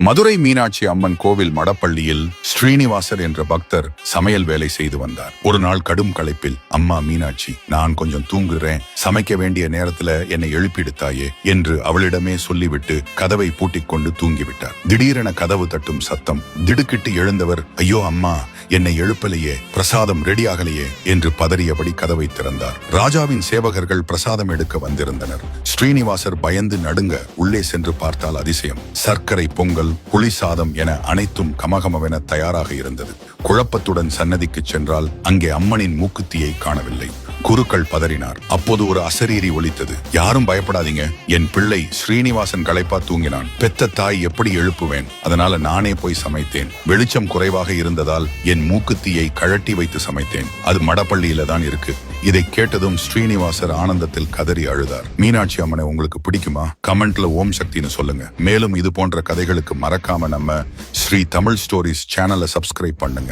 மதுரை மீனாட்சி அம்மன் கோவில் மடப்பள்ளியில் ஸ்ரீனிவாசர் என்ற பக்தர் சமையல் வேலை செய்து வந்தார். ஒரு நாள் கடும் களைப்பில் அம்மா மீனாட்சி நான் கொஞ்சம் தூங்குறேன். சமைக்க வேண்டிய நேரத்துல என்னை எழுப்பிடுத்தாயே என்று அவளிடமே சொல்லிவிட்டு கதவை பூட்டிக் கொண்டு தூங்கிவிட்டார். திடீரென கதவு தட்டும் சத்தம் திடுக்கிட்டு எழுந்தவர் ஐயோ அம்மா என்னை எழுப்பலையே பிரசாதம் ரெடி ஆகலையே என்று பதறியபடி கதவை திறந்தார். ராஜாவின் சேவகர்கள் பிரசாதம் எடுக்க வந்திருந்தனர். ஸ்ரீனிவாசர் பயந்து நடுங்க உள்ளே சென்று பார்த்தால் அதிசயம். சர்க்கரை பொங்கல் புளி சாதம் என அனைத்தும் கமகமவென தயாராக இருந்தது. குழப்பத்துடன் சன்னதிக்கு சென்றால் அங்கே அம்மனின் மூக்குத்தியை காணவில்லை. குருக்கள் பதறினார். அப்போது ஒரு அசரீரி ஒலித்தது. யாரும் பயப்படாதீங்க. என் பிள்ளை ஸ்ரீனிவாசன் களைப்பா தூங்கினான். பெத்த தாய் எப்படி எழுப்புவேன்? அதனால நானே போய் சமைத்தேன். வெளிச்சம் குறைவாக இருந்ததால் என் மூக்குத்தியை கழட்டி வைத்து சமைத்தேன். அது மடப்பள்ளியில தான் இருக்கு. இதை கேட்டதும் ஸ்ரீனிவாசர் ஆனந்தத்தில் கதறி அழுதார். மீனாட்சி அம்மனை உங்களுக்கு பிடிக்குமா? கமெண்ட்ல ஓம் சக்தின்னு சொல்லுங்க. மேலும் இது போன்ற கதைகளுக்கு மறக்காம நம்ம ஸ்ரீ தமிழ் ஸ்டோரிஸ் சேனலை சப்ஸ்கிரைப் பண்ணுங்க.